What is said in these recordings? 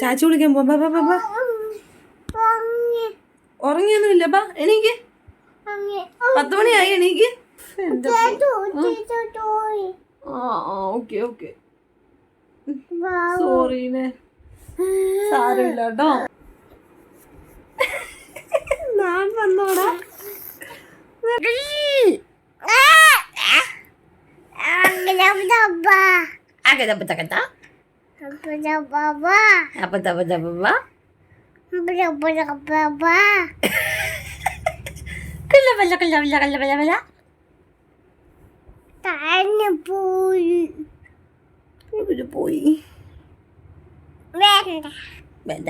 ചാച്ചി വിളിക്കാൻ പോവാ ഉറങ്ങിയൊന്നുമില്ല ബാ എനിക്ക് പത്ത് മണിയായി എനിക്ക് ഓക്കെ ഓക്കെ സോറിനെ സാരമില്ല കേട്ടോ ഞാൻ വന്നോടാ അങ്ങനെ apa tak apa tak apa kala bala kala bala kala bala bala താഴ്ന്നു പോയി. ഇവിടെ പോയി. വേണ്ട. വേണ്ട.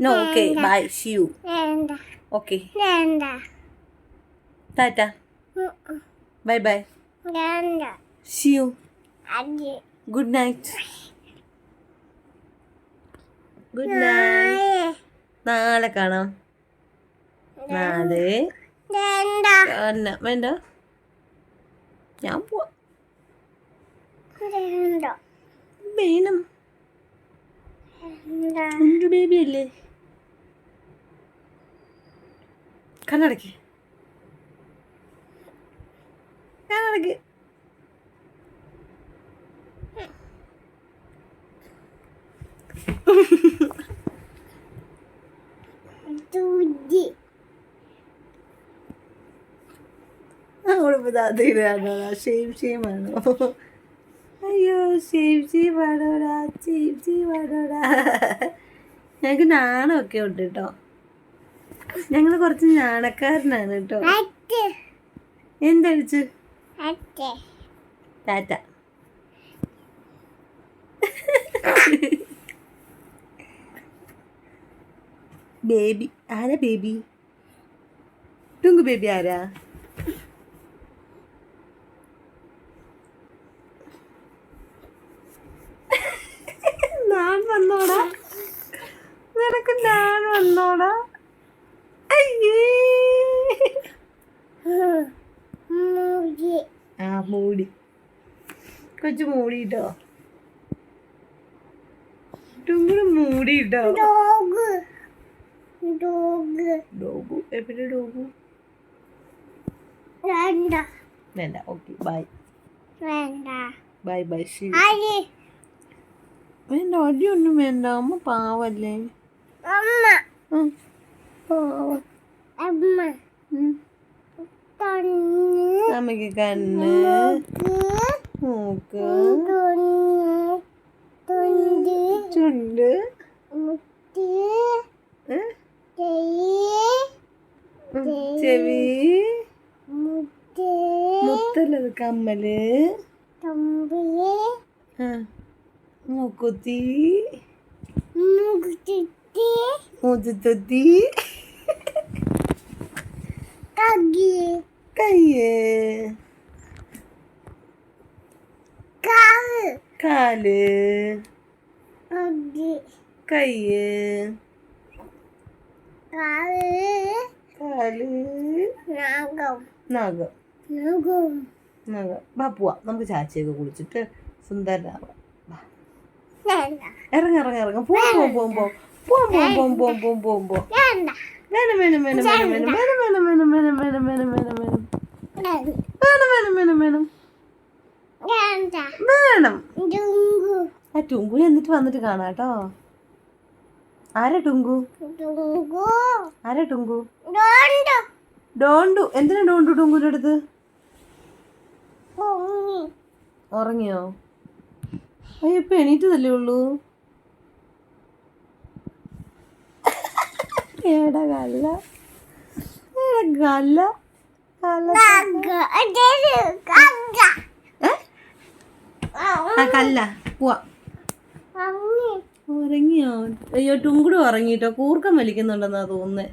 No okay bye see you വേണ്ട. ഓക്കെ വേണ്ട. ടാറ്റ ബൈ ബൈ വേണ്ട. See you good night good night നാളെ കാണാം. നാളെ. വേണ്ട. ഞാൻ പോവാം. വേണം. ബേബി അല്ലേ? കണ്ണടക്ക്. കണ്ണടക്ക്. തുതി ഷെയിം അയ്യോ ഷെയിം ഷെയിം ഞങ്ങൾക്ക് നാണമൊക്കെ ഉണ്ട് കേട്ടോ ഞങ്ങൾ കുറച്ച് നാണക്കാരനാണ് കേട്ടോ എന്തടിച്ച്? ടാറ്റ ബേബി ആരാ ബേബി ടുങ്കു ബേബി ആരാ ഞാൻ വന്നോടാ നിനക്ക് മൂടി ആ മൂടി. കൊച്ചു മൂടിട്ടോ ഡോഗ്. എവിടെ ഡോഗു? വേണ്ട. വേണ്ട. Okay bye. വേണ്ട. Bye bye. ശരി. അരി വേണ്ട അടിയൊന്നും വേണ്ട. അമ്മ പാവല്ലേ? അമ്മ. അമ്മയ്ക്ക് കണ്ണ് മൂക്ക് ചുണ്ട് ചെവി മുത്തല്ലത് കമ്മൽ മൂക്കുത്തി മൂക്കുത്തി മൂത്തുത്തി കയ്യ് കാൽ കയ്യ് കാൽ നഖം നഖം വാ പോവാം നമുക്ക് ചാച്ചയൊക്കെ കുളിച്ചിട്ട് സുന്ദരനാവാം ഇറങ്ങ ഇറങ്ങ ഇറങ്ങ പോവാം പോവാം പോവാം പോവാം പോവാം പോവാം പോവാം പോവാം പോവാം വേണം വേണം വേണം വേണം വേണം വേണം വേണം വേണം വേണം വേണം വേണം. വേണം വേണം വേണം വേണം. ആ ടുങ്കു എന്നിട്ട് വന്നിട്ട് കാണാം കേട്ടോ. ആരാ ടുങ്കു? ആരാ ടുങ്കു? ഡോണ്ടു. എന്തിനാ ഡോണ്ടു ടുങ്കുന്റെ അടുത്ത്? ഉറങ്ങിയോ? അയ്യോ ഇപ്പൊ എണീറ്റതല്ലേ ഉള്ളൂ? ഏടാ കല്ല ഏടാ കല്ല ആ കല്ല. പോവാ ഉറങ്ങിയോ? അയ്യോ ടുങ്കുടും ഉറങ്ങിട്ടോ. കൂർക്കം വലിക്കുന്നുണ്ടെന്നാ തോന്നുന്നേ.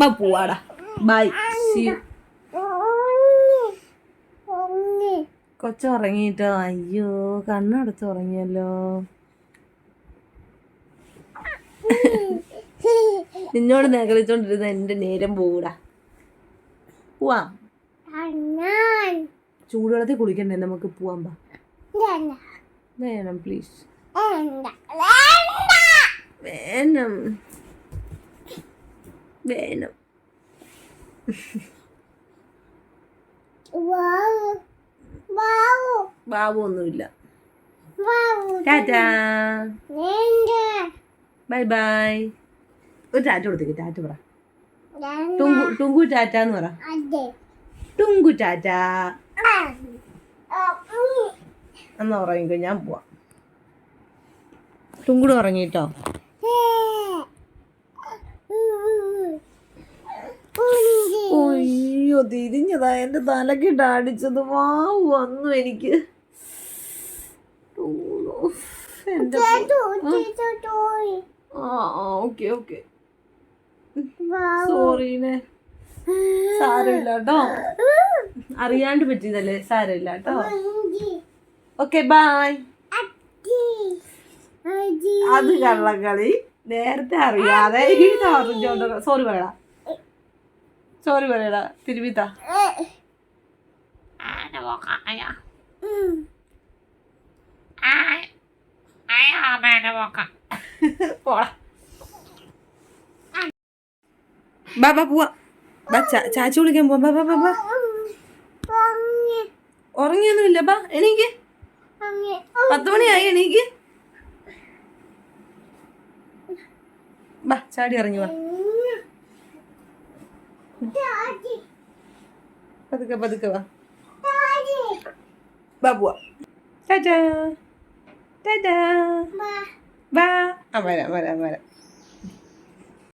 ബാ പോവാടാ. ബൈ കൊച്ചുറങ്ങിട്ടോ. അയ്യോ കണ്ണടച്ച് ഉറങ്ങിയല്ലോ നിന്നോട് നകളിച്ചോണ്ടിരുന്ന എന്റെ നേരം പോകൂടാ. പോവാ. ചൂടുവെള്ളത്തിൽ കുളിക്കണ്ടേ? നമുക്ക് പോവാൻ പാ വേണം പ്ലീസ് വേണം. വേണം. ബാബു ഒന്നുമില്ല ടാറ്റാ. ബൈ ബൈ ഒരു ടാറ്റ കൊടുത്തേക്ക് ടാറ്റ പറ. ടുങ്കു ടുങ്കു ടാറ്റ എന്ന് പറ. ടുങ്കു ടാറ്റ. എന്നാ ഉറങ്ങിക്കോ ഞാൻ പോവാം. ടുങ്കുട് ഉറങ്ങിട്ടോ. അയ്യോ തിരിഞ്ഞതാ എന്റെ തലക്കിട്ട് അടിച്ചത്. വാവ് വന്നു എനിക്ക്. എന്റെ. ആ ഓക്കെ ഓക്കെ. സോറീനെ സാരമില്ല കേട്ടോ അറിയാണ്ട് പറ്റിയതല്ലേ? സാരമില്ല കേട്ടോ. Okay bye. അത് കള്ളക്കളി. നേരത്തെ അറിയാതെ സോറി പറയടാ. സോറി പറയടാ. തിരുവിത്താ ഏ. ഉം. പോടാ ബാ ബാ പോവാ. ബാ ചാ- ചാച്ചി വിളിക്കാൻ പോവാ. ബാ ബാ ബാ. ഉറങ്ങിയൊന്നുമില്ല. ബാ അങ്ങ്. പത്ത് മണിയായി എണീക്ക്. ബാ ചാടി ഇറങ്ങി വാ. പതുക്കെ പതുക്കെ വാ. ബാ പോവാ. ടാറ്റാ ടാറ്റാ ബാ. ബാ. ആ വരാം വരാം വരാം